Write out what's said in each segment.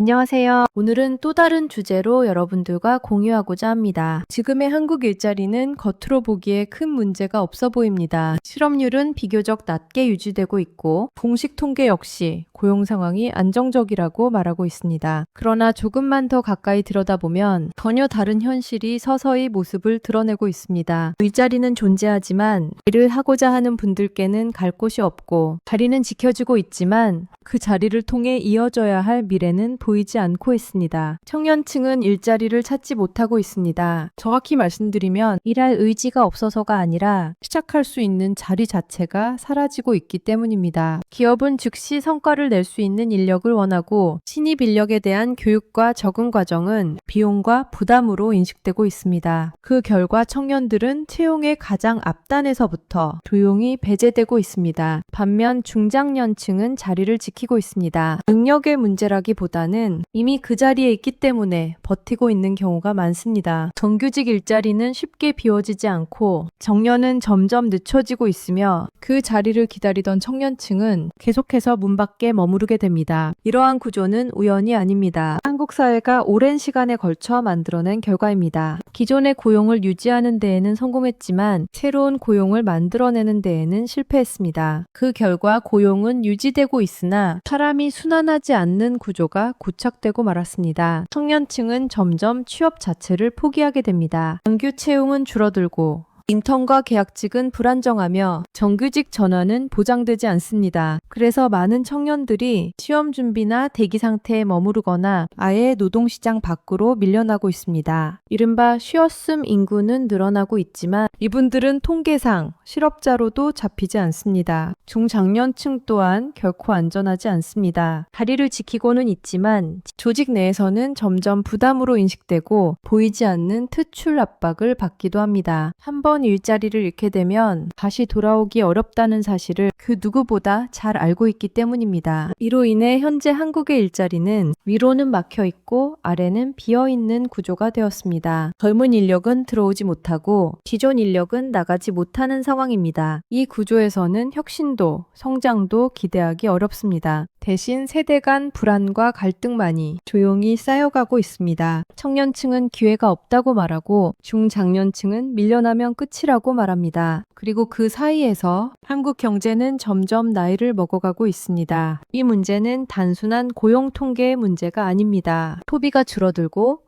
안녕하세요. 오늘은 또 다른 주제로 여러분들과 공유하고자 합니다. 지금의 한국 일자리는 겉으로 보기에 큰 문제가 없어 보입니다. 실업률은 비교적 낮게 유지되고 있고 공식 통계 역시 고용 상황이 안정적이라고 말하고 있습니다. 그러나 조금만 더 가까이 들여다보면 전혀 다른 현실이 서서히 모습을 드러내고 있습니다. 일자리는 존재하지만 일을 하고자 하는 분들께는 갈 곳이 없고 자리는 지켜지고 있지만 그 자리를 통해 이어져야 할 미래는 보이지 않고 있습니다. 청년층은 일자리를 찾지 못하고 있습니다. 정확히 말씀드리면 일할 의지가 없어서가 아니라 시작할 수 있는 자리 자체가 사라지고 있기 때문입니다. 기업은 즉시 성과를 낼 수 있는 인력을 원하고 신입 인력에 대한 교육과 적응 과정은 비용과 부담으로 인식되고 있습니다. 그 결과 청년들은 채용의 가장 앞단에서부터 조용히 배제되고 있습니다. 반면 중장년층은 자리를 지키 고 있습니다. 능력의 문제라기보다는 이미 그 자리에 있기 때문에 버티고 있는 경우가 많습니다. 정규직 일자리는 쉽게 비워지지 않고 정년은 점점 늦춰지고 있으며 그 자리를 기다리던 청년층은 계속해서 문 밖에 머무르게 됩니다. 이러한 구조는 우연이 아닙니다. 한국 사회가 오랜 시간에 걸쳐 만들어낸 결과입니다. 기존의 고용을 유지하는 데에는 성공했지만 새로운 고용을 만들어내는 데에는 실패했습니다. 그 결과 고용은 유지되고 있으나 사람이 순환하지 않는 구조가 고착되고 말았습니다. 청년층은 점점 취업 자체를 포기하게 됩니다. 정규 채용은 줄어들고 인턴과 계약직은 불안정하며 정규직 전환은 보장되지 않습니다. 그래서 많은 청년들이 시험 준비나 대기 상태에 머무르거나 아예 노동시장 밖으로 밀려나고 있습니다. 이른바 쉬었음 인구는 늘어나고 있지만 이분들은 통계상 실업자로도 잡히지 않습니다. 중장년층 또한 결코 안전하지 않습니다. 다리를 지키고는 있지만 조직 내에서는 점점 부담으로 인식되고 보이지 않는 특출 압박을 받기도 합니다. 한번 일자리를 잃게 되면 다시 돌아오기 어렵다는 사실을 그 누구보다 잘 알고 있기 때문입니다. 이로 인해 현재 한국의 일자리는 위로는 막혀 있고 아래는 비어 있는 구조가 되었습니다. 젊은 인력은 들어오지 못하고 기존 인력은 나가지 못하는 상황입니다. 이 구조에서는 혁신도, 성장도 기대하기 어렵습니다. 대신 세대 간 불안과 갈등만이 조용히 쌓여가고 있습니다. 청년층은 기회가 없다고 말하고 중장년층은 밀려나면 끝이라고 말합니다. 그리고 그 사이에서 한국 경제는 점점 나이를 먹어가고 있습니다. 이 문제는 단순한 고용 통계의 문제가 아닙니다. 소비가 줄어들고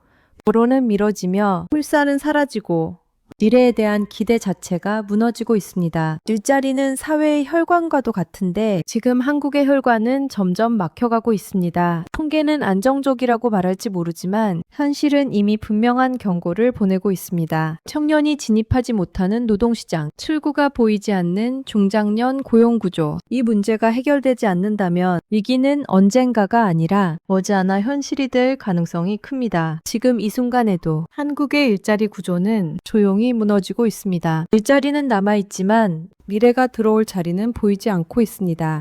도로는 미뤄지며 풀살은 사라지고 미래에 대한 기대 자체가 무너지고 있습니다. 일자리는 사회의 혈관과도 같은데 지금 한국의 혈관은 점점 막혀가고 있습니다. 통계는 안정적이라고 말할지 모르지만 현실은 이미 분명한 경고를 보내고 있습니다. 청년이 진입하지 못하는 노동시장, 출구가 보이지 않는 중장년 고용구조, 이 문제가 해결되지 않는다면 위기는 언젠가가 아니라 머지않아 현실이 될 가능성이 큽니다. 지금 이 순간에도 한국의 일자리 구조는 조용히 무너지고 있습니다. 일자리는 남아있지만 미래가 들어올 자리는 보이지 않고 있습니다.